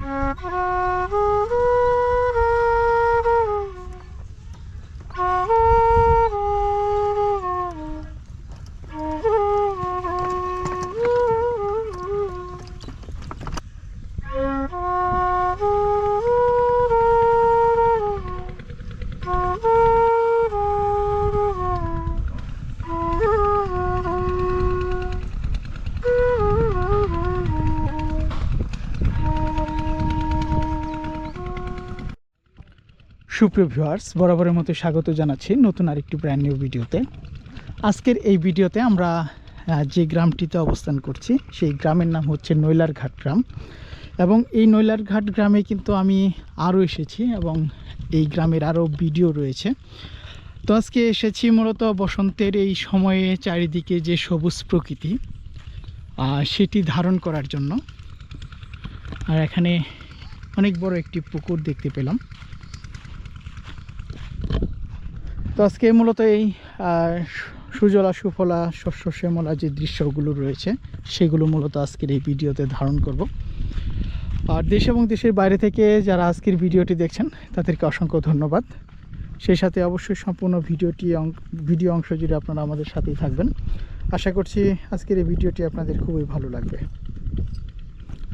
Thank you. সুপ্রিয় viewers বরাবরের মতো স্বাগত জানাচ্ছি নতুন আরেকটি ব্র্যান্ড নিউ ভিডিওতে আজকের এই ভিডিওতে আমরা যে গ্রামটিতে অবস্থান করছি, সেই গ্রামের নাম হচ্ছে নৈলারঘাট গ্রাম। এবং এই নৈলারঘাট গ্রামে কিন্তু আমি আরও এসেছি এবং এই গ্রামের আরও ভিডিও রয়েছে। তো আজকে এসেছি মূলত বসন্তের এই সময়ে চারিদিকে যে সবুজ প্রকৃতি সেটি ধারণ করার জন্য। আর এখানে অনেক বড় একটি পুকুর দেখতে পেলাম। তো আজকে মূলত এই সুজলা, সুফলা, শস্য, শ্যামলা যে দৃশ্যগুলো রয়েছে, সেগুলো মূলত আজকের এই ভিডিওতে ধারণ করব। আর দেশ এবং দেশের বাইরে থেকে যারা আজকের ভিডিওটি দেখছেন, তাদেরকে অসংখ্য ধন্যবাদ। সেই সাথে অবশ্যই সম্পূর্ণ ভিডিওটি ভিডিও অংশ জুড়ে আপনারা আমাদের সাথেই থাকবেন। আশা করছি আজকের এই ভিডিওটি আপনাদের খুবই ভালো লাগবে।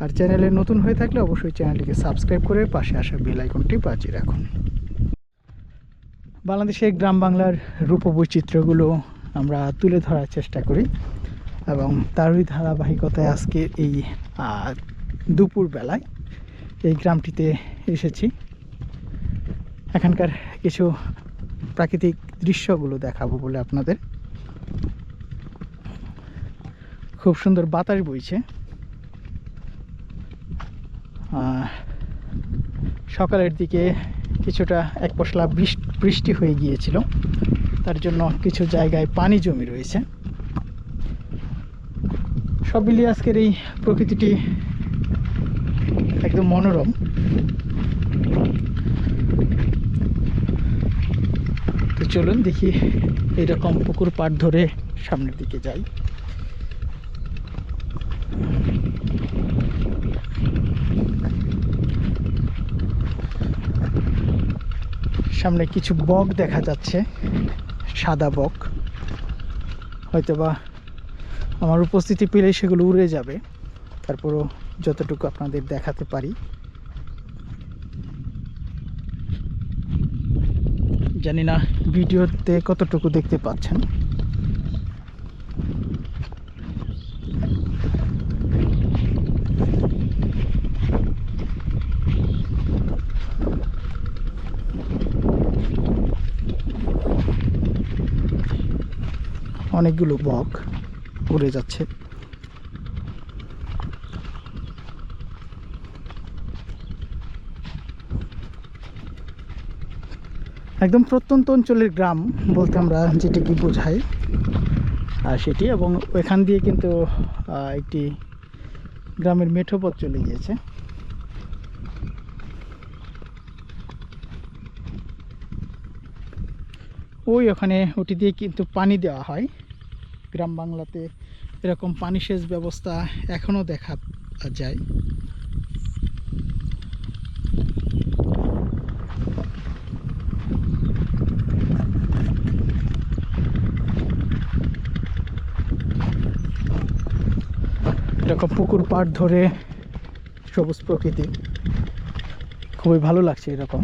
আর চ্যানেলে নতুন হয়ে থাকলে অবশ্যই চ্যানেলটিকে সাবস্ক্রাইব করে পাশে আসা বেল আইকনটি বাজিয়ে রাখুন। বাংলাদেশের গ্রাম বাংলার রূপবৈচিত্র্যগুলো আমরা তুলে ধরার চেষ্টা করি এবং তারই ধারাবাহিকতায় আজকে এই আহ, দুপুর বেলায় এই গ্রামটিতে এসেছি। এখানকার কিছু প্রাকৃতিক দৃশ্যগুলো দেখাবো বলে আপনাদের। খুব সুন্দর বাতাস বইছে। সকালের দিকে কিছুটা এক পশলা বৃষ্টি হয়ে গিয়েছিল। তার জন্য কিছু জায়গায় পানি জমি রয়েছে। সব মিলিয়ে আজকের এই প্রকৃতিটি একদম মনোরম। তো চলুন দেখি, এরকম পুকুর পাড় ধরে সামনের দিকে যাই। সামনে কিছু বক দেখা যাচ্ছে, সাদা বক। হয়তোবা আমার উপস্থিতি পেলে সেগুলো উড়ে যাবে। তারপরও যতটুকু আপনাদের দেখাতে পারি। জানি না ভিডিওতে কতটুকু দেখতে পাচ্ছেন। অনেকগুলো বক উড়ে যাচ্ছে। একদম প্রত্যন্ত অঞ্চলের গ্রাম বলতে আমরা যেটাকে বোঝাই। সেটি এবং এখান দিয়ে কিন্তু একটি গ্রামের মেঠো পথ চলে গিয়েছে। ওই ওখানে ওটি দিয়ে কিন্তু পানি দেওয়া হয়। গ্রাম বাংলাতে এরকম পানি সেচ ব্যবস্থা এখনও দেখা যায়। এরকম পুকুর পাড় ধরে সবুজ প্রকৃতি। খুবই ভালো লাগছে এরকম।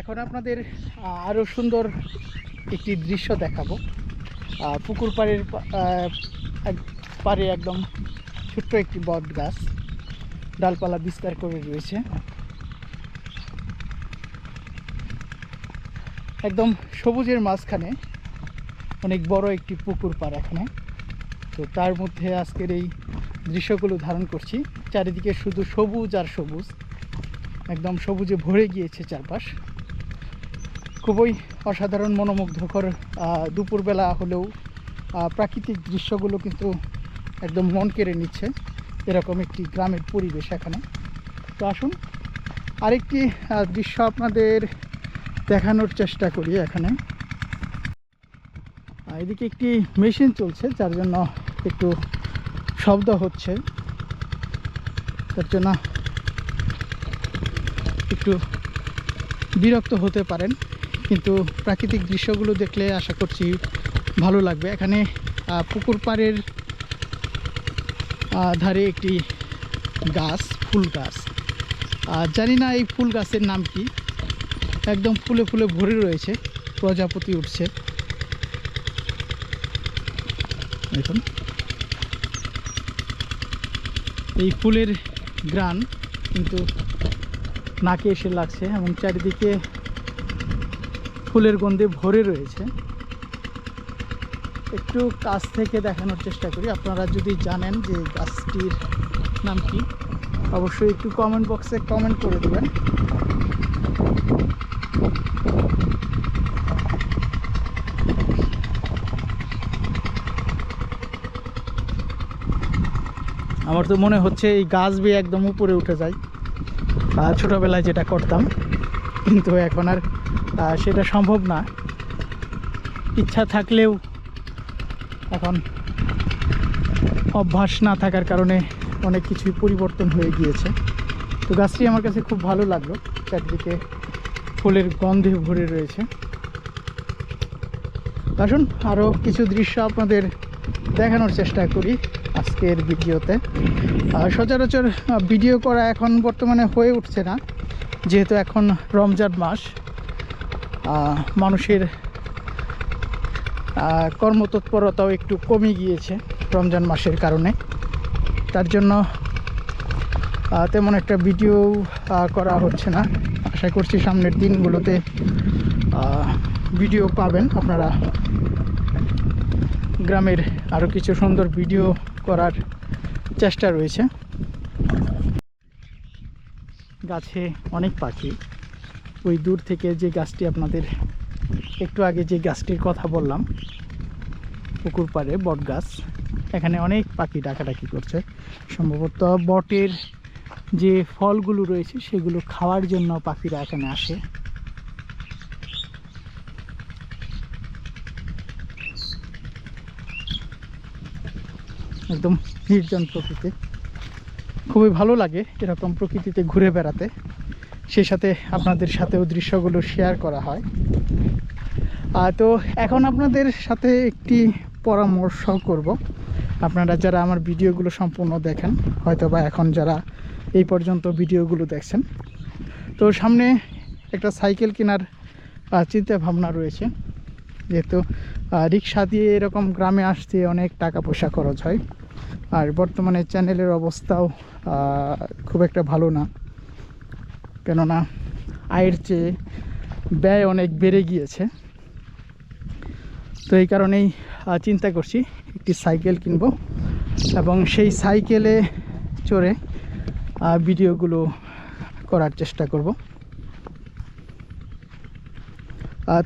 এখন আপনাদের আরও সুন্দর একটি দৃশ্য দেখাবো। পুকুর পাড়ের পাড়ে একদম ছোট্ট একটি বট গাছ। ডালপালা বিস্তার করে রয়েছে। একদম সবুজের মাঝখানে অনেক বড় একটি পুকুর পাড় এখানে। তো তার মধ্যে আজকের এই দৃশ্যগুলো ধারণ করছি। চারিদিকে শুধু সবুজ আর সবুজ। একদম সবুজে ভরে গিয়েছে চারপাশ। খুবই অসাধারণ, মনোমুগ্ধকর দুপুরবেলা হলেও প্রাকৃতিক দৃশ্যগুলো কিন্তু একদম মন কেড়ে নিচ্ছে এরকম একটি গ্রামের পরিবেশ এখানে। তো আসুন, আরেকটি দৃশ্য আপনাদের দেখানোর চেষ্টা করি এখানে। এদিকে একটি মেশিন চলছে, যার জন্য একটু শব্দ হচ্ছে। তার জন্য একটু বিরক্ত হতে পারেন। কিন্তু প্রাকৃতিক দৃশ্যগুলো দেখলে আশা করছি ভালো লাগবে। এখানে পুকুর পাড়ের ধারে একটি গাছ, ফুল গাছ। আর জানি না এই ফুল গাছের নাম কি। একদম ফুলে ফুলে ভরে রয়েছে, প্রজাপতি উঠছে। দেখুন। এই ফুলের গ্রান কিন্তু নাকে এসে লাগছে, এবং চারিদিকে ফুলের গন্ধে ভরে রয়েছে। একটু কাছ থেকে দেখানোর চেষ্টা করি। আপনারা যদি জানেন যে গাছটির নাম কি, অবশ্যই একটু কমেন্ট বক্সে কমেন্ট করে দেবেন। আমার তো মনে হচ্ছে এই গাছ বেয়ে একদম উপরে উঠে যায়। আর ছোটোবেলায় যেটা করতাম, কিন্তু এখন আর সেটা সম্ভব না। ইচ্ছা থাকলেও এখন অভ্যাস না থাকার কারণে অনেক কিছুই পরিবর্তন হয়ে গিয়েছে। তো গাছটি আমার কাছে খুব ভালো লাগল। চারদিকে ফুলের গন্ধে ভরে রয়েছে। আসুন আরও কিছু দৃশ্য আপনাদের দেখানোর চেষ্টা করি আজকের ভিডিওতে। সচরাচর ভিডিও করা এখন বর্তমানে হয়ে উঠছে না। যেহেতু এখন রমজান মাস মানুষের কর্মতৎপরতাও একটু কমে গিয়েছে রমজান মাসের কারণে। তার জন্য তেমন একটা ভিডিও করা হচ্ছে না। আশা করছি সামনের দিনগুলোতে ভিডিও পাবেন আপনারা। গ্রামের আরও কিছু সুন্দর ভিডিও করার চেষ্টা রয়েছে। গাছে অনেক পাখি। ওই দূর থেকে যে গাছটি আপনাদের একটু আগে যে গাছটির কথা বললাম, পুকুর পাড়ে বট গাছ, এখানে অনেক পাখি ডাকাডাকি করছে। সম্ভবত বটের যে ফলগুলো রয়েছে, সেগুলো খাওয়ার জন্য পাখিরা এখানে আসে। একদম নির্জন প্রকৃতি খুবই ভালো লাগে এরকম প্রকৃতিতে ঘুরে বেড়াতে। সেই সাথে আপনাদের সাথেও দৃশ্যগুলো শেয়ার করা হয়। তো এখন আপনাদের সাথে একটি পরামর্শ করব। আপনারা যারা আমার ভিডিওগুলো সম্পূর্ণ দেখেন হয়তো বা এখন যারা এই পর্যন্ত ভিডিওগুলো দেখছেন। তো সামনে একটা সাইকেল কেনার চিন্তা ভাবনা রয়েছে। যেহেতু রিক্সা দিয়ে এরকম গ্রামে আসতে অনেক টাকা পয়সা খরচ হয়। আর বর্তমানে চ্যানেলের অবস্থাও খুব একটা ভালো না। কেননা আয়ের চেয়ে ব্যয় অনেক বেড়ে গিয়েছে। তো এই কারণেই চিন্তা করছি একটি সাইকেল কিনবো এবং সেই সাইকেলে চড়ে ভিডিওগুলো করার চেষ্টা করব।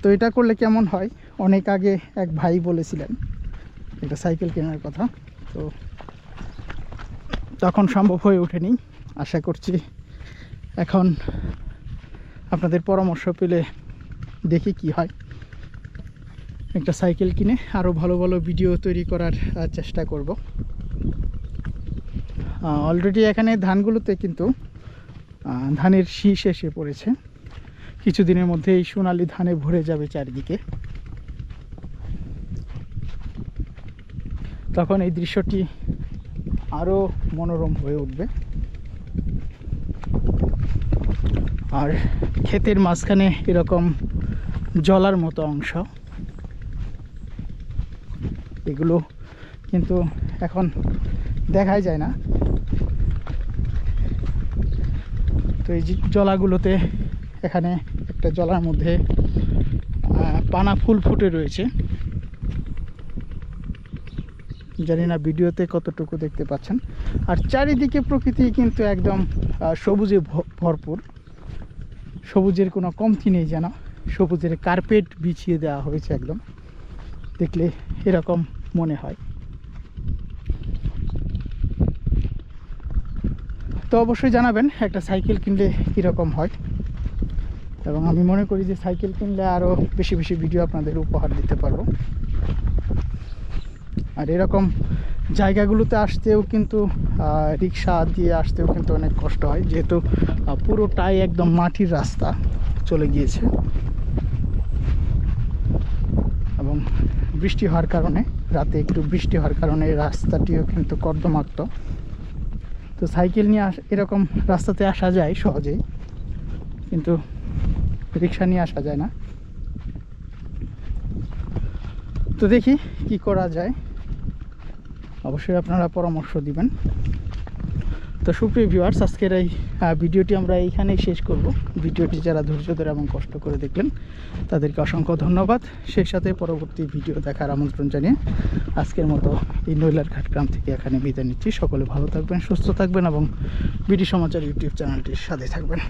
তো এটা করলে কেমন হয়? অনেক আগে এক ভাই বলেছিলেন একটা সাইকেল কেনার কথা। তো তখন সম্ভব হয়ে ওঠেনি, আশা করছি এখন আপনাদের পরামর্শ পেলে দেখি কি হয়। একটা সাইকেল কিনে আরও ভালো ভালো ভিডিও তৈরি করার চেষ্টা করব। অলরেডি এখানে ধানগুলোতে কিন্তু ধানের শীষ এসে পড়েছে। কিছুদিনের মধ্যে এই সোনালি ধানে ভরে যাবে চারিদিকে। তখন এই দৃশ্যটি আরও মনোরম হয়ে উঠবে। আর ক্ষেতের মাঝখানে এরকম জলার মতো অংশ। এগুলো কিন্তু এখন দেখাই যায় না। তো এই জলাগুলোতে এখানে একটা জলার মধ্যে পানা ফুল ফুটে রয়েছে। জানি না ভিডিওতে কতটুকু দেখতে পাচ্ছেন। আর চারিদিকে প্রকৃতি কিন্তু একদম সবুজে ভরপুর। সবুজের কোনো কমতি নেই যেন। সবুজের কার্পেট বিছিয়ে দেওয়া হয়েছে একদম। দেখলে এরকম মনে হয়। তো অবশ্যই জানাবেন একটা সাইকেল কিনলে কীরকম হয়। এবং আমি মনে করি যে সাইকেল কিনলে আরও বেশি বেশি ভিডিও আপনাদের উপহার দিতে পারব। আর এরকম জায়গাগুলোতে আসতেও কিন্তু রিক্সা দিয়ে আসতেও কিন্তু অনেক কষ্ট হয়। যেহেতু পুরোটাই একদম মাটির রাস্তা চলে গিয়েছে। এবং বৃষ্টি হওয়ার কারণে, রাতে একটু বৃষ্টি হওয়ার কারণে রাস্তাটিও কিন্তু কর্দমাক্ত। তো সাইকেল নিয়ে আস, এরকম রাস্তাতে আসা যায় সহজেই, কিন্তু রিক্সা নিয়ে আসা যায় না। তো দেখি কি করা যায়। অবশ্যই আপনারা পরামর্শ দিবেন। তো সুপ্রিয় ভিউয়ার্স আজকের এই ভিডিওটি আমরা এইখানেই শেষ করব। ভিডিওটি যারা ধৈর্য ধরে এবং কষ্ট করে দেখলেন, তাদেরকে অসংখ্য ধন্যবাদ। সেই সাথে পরবর্তী ভিডিও দেখার আমন্ত্রণ জানিয়ে আজকের মতো এই নৈলার ঘাট গ্রাম থেকে এখানে বিদায় নিচ্ছি। সকলে ভালো থাকবেন, সুস্থ থাকবেন এবং বিডি সমাচার ইউটিউব চ্যানেলটির সাথে থাকবেন।